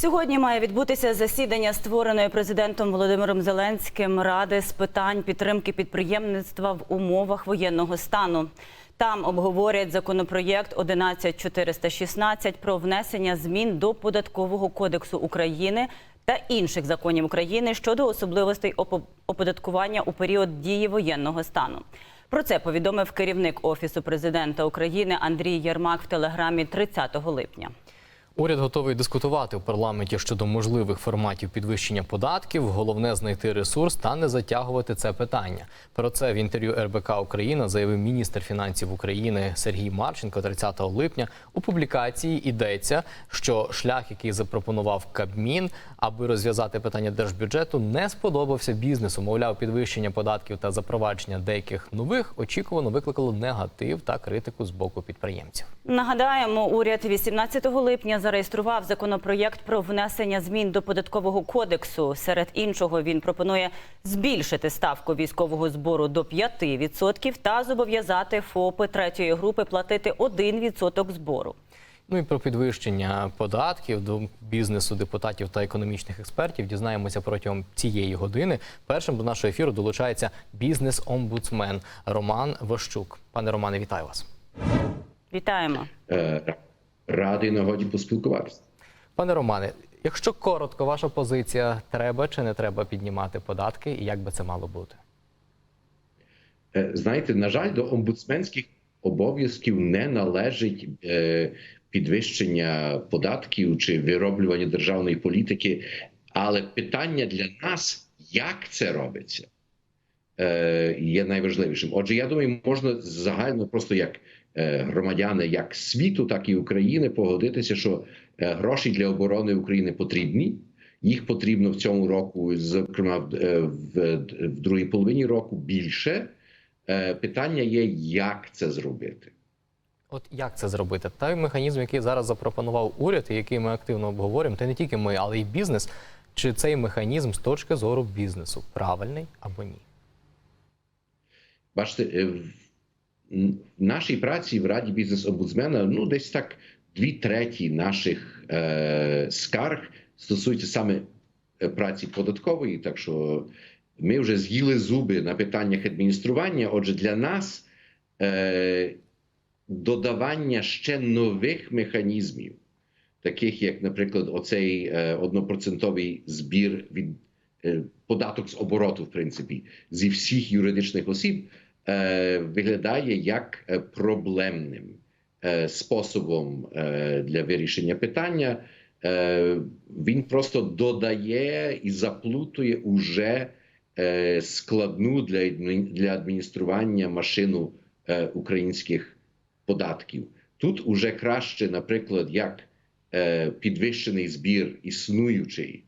Сьогодні має відбутися засідання створеної президентом Володимиром Зеленським ради з питань підтримки підприємництва в умовах воєнного стану. Там обговорять законопроєкт 11416 про внесення змін до податкового кодексу України та інших законів України щодо особливостей оподаткування у період дії воєнного стану. Про це повідомив керівник офісу президента України Андрій Єрмак в телеграмі 30 липня. Уряд готовий дискутувати в парламенті щодо можливих форматів підвищення податків. Головне знайти ресурс та не затягувати це питання. Про це в інтерв'ю РБК Україна заявив міністр фінансів України Сергій Марченко 30 липня. У публікації йдеться, що шлях, який запропонував Кабмін, аби розв'язати питання держбюджету, не сподобався бізнесу. Мовляв, підвищення податків та запровадження деяких нових очікувано викликало негатив та критику з боку підприємців. Нагадаємо, уряд 18 липня зареєстрував законопроєкт про внесення змін до податкового кодексу. Серед іншого він пропонує збільшити ставку військового збору до 5% та зобов'язати ФОПи третьої групи платити 1% збору. Ну і про підвищення податків до бізнесу, депутатів та економічних експертів дізнаємося протягом цієї години. Першим до нашого ефіру долучається бізнес-омбудсмен Роман Ващук. Пане Романе, вітаю вас. Вітаємо. Радий нагоді поспілкуватися. Пане Романе, якщо коротко, ваша позиція треба чи не треба піднімати податки, і як би це мало бути? Е, Знаєте, на жаль, до омбудсменських обов'язків не належить е, підвищення податків чи вироблювання державної політики. Але питання для нас, як це робиться, е, є найважливішим. Отже, я думаю, можна загально просто як громадяни, як світу, так і України погодитися, що е, гроші для оборони України потрібні. Їх потрібно в цьому року, зокрема в, е, в, в другій половині року, більше. Е, Питання є, як це зробити. От як це зробити? Той механізм, який зараз запропонував уряд, і який ми активно обговорюємо, та не тільки ми, але й бізнес. Чи цей механізм з точки зору бізнесу правильний або ні? Бачите, е, нашій праці в Раді бізнес-омбудсмена ну десь так дві треті наших е, скарг стосуються саме е, праці податкової. Так що ми вже з'їли зуби на питаннях адміністрування. Отже, для нас е, додавання ще нових механізмів, таких як, наприклад, оцей е, однопроцентовий збір від е, податок з обороту, в принципі, зі всіх юридичних осіб, виглядає як е, проблемним е, способом е, для вирішення питання. Е, Він просто додає і заплутує уже е, складну для адміністрування машину е, українських податків. Тут уже краще, наприклад, як е, підвищений збір існуючий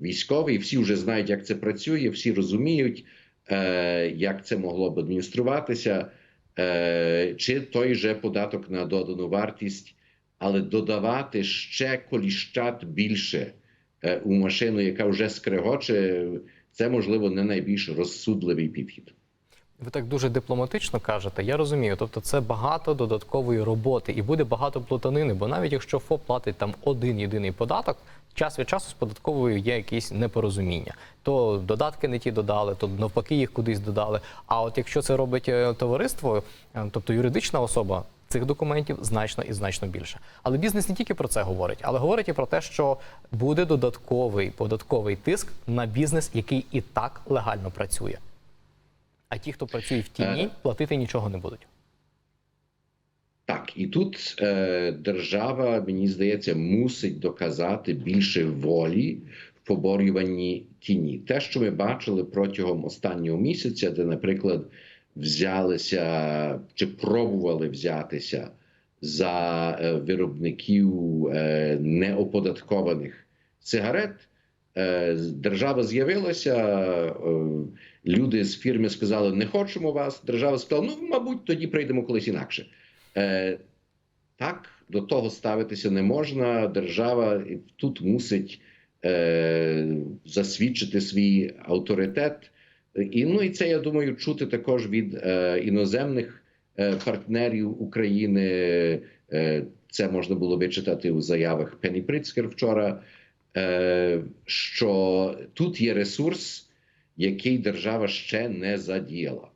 військовий. Всі вже знають, як це працює, всі розуміють, е, як це могло б адмініструватися, е, чи той же податок на додану вартість, але додавати ще коліщат більше е, у машину, яка вже скрегоче, це можливо не найбільш розсудливий підхід. Ви так дуже дипломатично кажете. Я розумію. Тобто, це багато додаткової роботи і буде багато плутанини. Бо навіть якщо ФОП платить там один єдиний податок, час від часу з податковою є якісь непорозуміння. То додатки не ті додали, то навпаки їх кудись додали. А от якщо це робить е, товариство, е, тобто юридична особа. Цих документів значно і значно більше. Але бізнес не тільки про це говорить, але говорить і про те, що буде додатковий податковий тиск на бізнес, який і так легально працює. А ті, хто працює в тіні, Е. платити нічого не будуть. Так, і тут е, держава, мені здається, мусить доказати більше волі в поборюванні тіні. Те, що ми бачили протягом останнього місяця, де, наприклад, взялися чи пробували взятися за е, виробників е, неоподаткованих сигарет. Е, Держава з'явилася, е, люди з фірми сказали: не хочемо вас. Держава сказала, ну, мабуть, тоді прийдемо колись інакше. Е, Так, до того ставитися не можна. Держава тут мусить е, засвідчити свій авторитет. І ну і це я думаю чути також від е, іноземних е, партнерів України. Е, це можна було вичитати у заявах Пенні Прицкер вчора. е, що тут є ресурс, який держава ще не задіяла.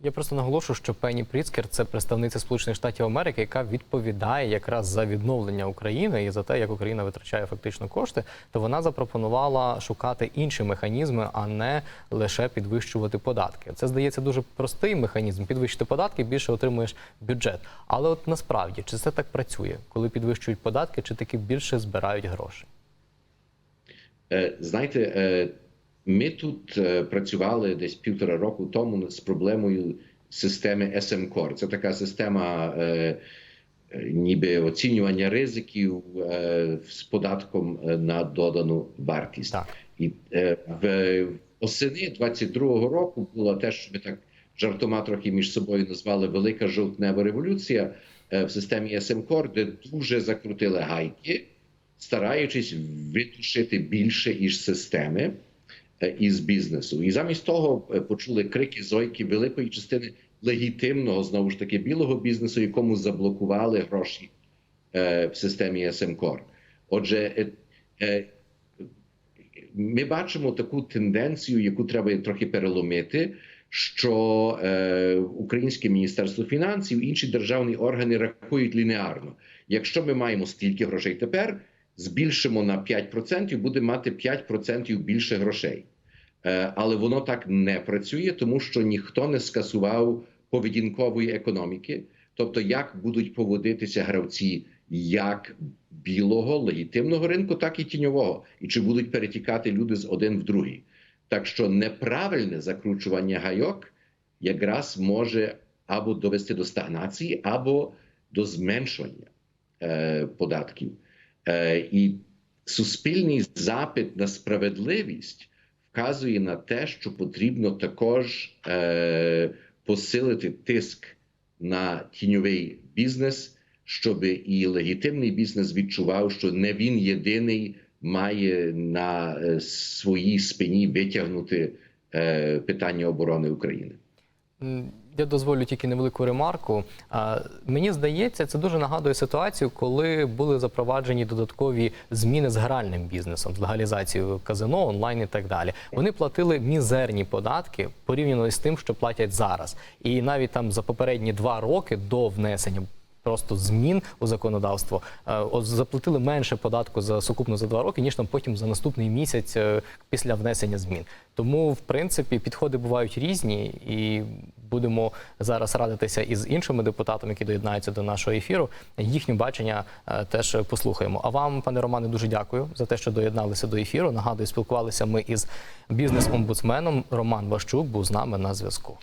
Я просто наголошую, що Пенні Пріцкер це представниця Сполучених Штатів Америки, яка відповідає якраз за відновлення України і за те, як Україна витрачає фактично кошти. То вона запропонувала шукати інші механізми, а не лише підвищувати податки. Це здається дуже простий механізм. Підвищити податки, більше отримуєш бюджет. Але от насправді чи це так працює, коли підвищують податки, чи таки більше збирають грошей? Е, Знаєте, е, ми тут е, працювали десь півтора року тому з проблемою системи SM-Core. Це така система е, е, ніби оцінювання ризиків е, з податком на додану вартість. Так. І е, в осени 22-го року було те, що ми так жартома трохи між собою назвали Велика жовтнева революція е, в системі SM-Core, де дуже закрутили гайки, стараючись витушити більше із системи, із бізнесу. І замість того е, почули крики зойки великої частини легітимного, знову ж таки, білого бізнесу, якому заблокували гроші е, в системі SM-Core. Отже, е, е, ми бачимо таку тенденцію, яку треба трохи переломити, що е, Українське міністерство фінансів, інші державні органи рахують лінеарно. Якщо ми маємо стільки грошей тепер, збільшимо на 5%, будемо мати 5% більше грошей. Е, але воно так не працює, тому що ніхто не скасував поведінкової економіки, тобто як будуть поводитися гравці як білого легітимного ринку, так і тіньового, і чи будуть перетікати люди з один в другий. Так що неправильне закручування гайок якраз може або довести до стагнації, або до зменшення е, податків. Е, і суспільний запит на справедливість вказує на те, що потрібно також е, посилити тиск на тіньовий бізнес, щоб і легітимний бізнес відчував, що не він єдиний має на е, своїй спині витягнути питання оборони України. Я дозволю тільки невелику ремарку. Мені здається, це дуже нагадує ситуацію, коли були запроваджені додаткові зміни з гральним бізнесом, з легалізацією казино, онлайн і так далі. Вони платили мізерні податки порівняно з тим, що платять зараз. І навіть там за попередні два роки до внесення. Просто змін у законодавство е, заплатили менше податку за сукупно за два роки, ніж там потім за наступний місяць е, після внесення змін. Тому, в принципі, підходи бувають різні, і будемо зараз радитися із іншими депутатами, які доєднаються до нашого ефіру. Їхнє бачення е, теж послухаємо. А вам, пане Романе, дуже дякую за те, що доєдналися до ефіру. Нагадую, спілкувалися ми із бізнес-омбудсменом. Роман Ващук був з нами на зв'язку.